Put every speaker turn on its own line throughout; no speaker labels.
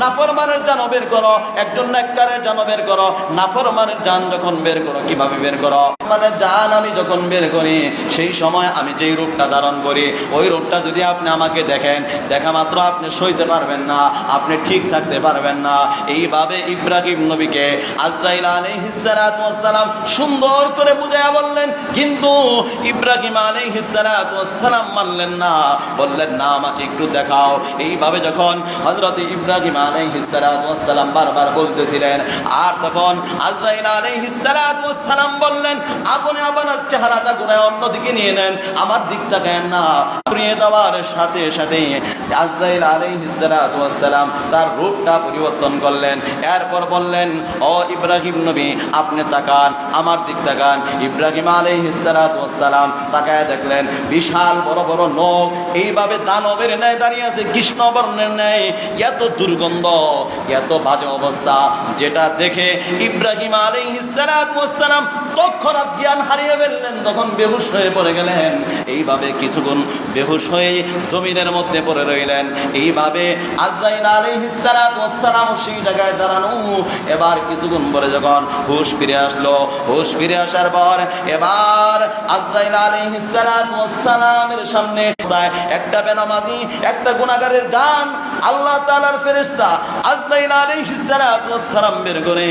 নাফরমানের জানও বের করো, একজন নেককারের জানও বের করো। নাফরমানের জান যখন বের করো, কীভাবে বের করো? মানে জান আমি যখন বের করি, সেই সময় আমি যেই রূপটা ধারণ করি, ওই রূপটা যদি আপনি আমাকে দেখেন, দেখা মাত্র আপনি সইতে পারবেন না, আপনি ঠিক থাকতে পারবেন না। এইভাবে ইব্রাহিম নবীকে আজরাইল আলাইহিসসালাম সুন্দর করে বুঝাইয়া বললেন, কিন্তু ইব্রাহিম আলাইহিসসালাম মানলেন না। বললেন, না, আমাকে একটু দেখাও। এইভাবে যখন হজরত ইব্রাহিম বারবার বলতেছিলেন। আর তখন আজরাইল বললেন, আপনি আপনার চেহারাটা ঘুরায় অন্যদিকে নিয়ে নেন, আমার না। ঘুরিয়ে দেওয়ার সাথে সাথে আজরাইল তার রূপটা পরিবর্তন করলেন। এরপর বললেন, ও ইব্রাহিম নবী, আপনি তাকান, আমার দিক তাকান। ইব্রাহিম আলাইহিসসালাম তাকায় দেখলেন, বিশাল বড় বড় নখ এইভাবে দানবের ন্যায় দাঁড়িয়ে আছে কৃষ্ণ বর্ণের ন্যায়। এত দুর্গন্ধ, এত বাজে অবস্থা। যেটা দেখে ইব্রাহিম আলী আলাইহিসসালাম তৎক্ষণাৎ জ্ঞান হারিয়ে ফেললেন, তখন বেহুশ হয়ে পড়ে গেলেন। এইভাবে কিছুক্ষণ বেহুশ হয়ে জমিনের মধ্যে পড়ে রইলেন। এইভাবে আজরাইল আলাইহিসসালাম সেই জায়গায় দাঁড়ানো। এবার কিছুক্ষণ পরে যখন হুশ ফিরে আসলো, হুশ ফিরে আসার পর এবার আজাইন আজরাইল আলাইহিসসালামের সামনে যায়। একটা বেনামাজি একটা গুণাগারের গান আল্লাহ তাআলার ফেরেশতা আজরাইল আলাইহিসসালাম বের করে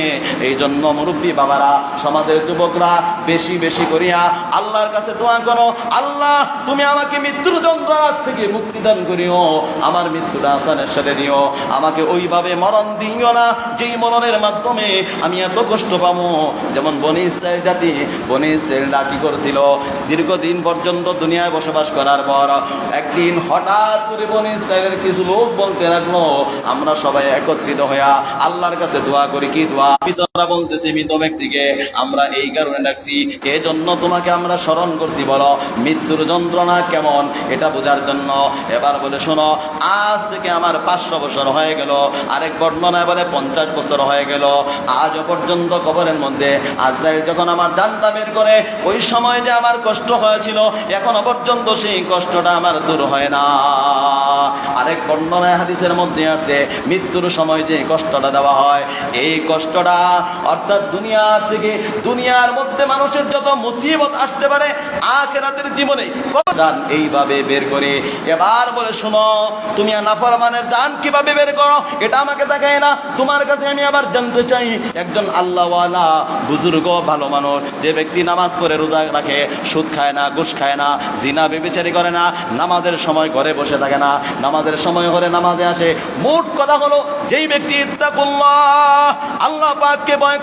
এই জন্য মুরব্বী বাবারা, সমাজের যুবকরা, বেশি বেশি করিয়া আল্লাহর কাছে দোয়া করো। আল্লাহ, তুমি আমাকে মৃত্যুর যন্ত্রণার থেকে মুক্তি দান করিও। আমার মৃত্যুটা আসানের সাথে দিও। আমাকে ওইভাবে মরণ দিও না, যেই মরণের মাধ্যমে আমি এত কষ্ট পাবো। যেমন বনি ইসরায়েল জাতি, বনি ইসরায়েলরা কি করছিল? দীর্ঘদিন পর্যন্ত দুনিয়ায় বসবাস করার পর একদিন হঠাৎ করে বনি ইসরায়েলের কিছু লোক বলতে লাগল, আমরা সবাই একত্রিত হইয়া আল্লাহর কাছে দোয়া করি। কি দোয়া? পিতরা বলতেছি মৃত ব্যক্তিকে, আমরা এই কারণে ডাকছি এই জন্য তোমাকে আমরা স্মরণ করছি। বলো, মৃত্যুর যন্ত্রণা কেমন? এটা বোঝার জন্য এবার বলে, শোনো, আজ থেকে আমার পাঁচশো বছর হয়ে গেল, আরেক বর্ণনায় বলে পঞ্চাশ বছর হয়ে গেল। আজ পর্যন্ত কবরের মধ্যে আজরাইল যখন আমার জানটা বের করে, ওই সময় যে আমার কষ্ট হয়েছিল, এখনও পর্যন্ত সেই কষ্টটা আমার দূর হয় না। আরেক বর্ণনায় হাদিসের মধ্যে আসছে, মৃত্যুর সময় যে কষ্টটা দেওয়া হয়, এই কষ্টটা অর্থাৎ দুনিয়া থেকে দুনিয়ার মধ্যে মানুষের যত মুসিবত আসতে পারে, আখেরাতের জীবনে এইভাবে বের করে? এবার বলে, শোনো, তুমি নাফরমানের জান কীভাবে বের করো? এটা আমাকে দেখায় না। তোমার কাছে আমি আবার জানতে চাই। একজন আল্লাহওয়ালা, বুজুর্গ, ভালো মানুষ, যে ব্যক্তি নামাজ পড়ে রোজা রাখে, সুদ খায় না, ঘুষ খায় না, জিনা বেবিচারি করে না, নামাজের সময় ঘরে বসে থাকে না, নামাজের সময় হলে নামাজে আসে। মোট কথা হলো যেই ব্যক্তি ইত্তাকুল্লাহ আল্লাহ পাককে ভয়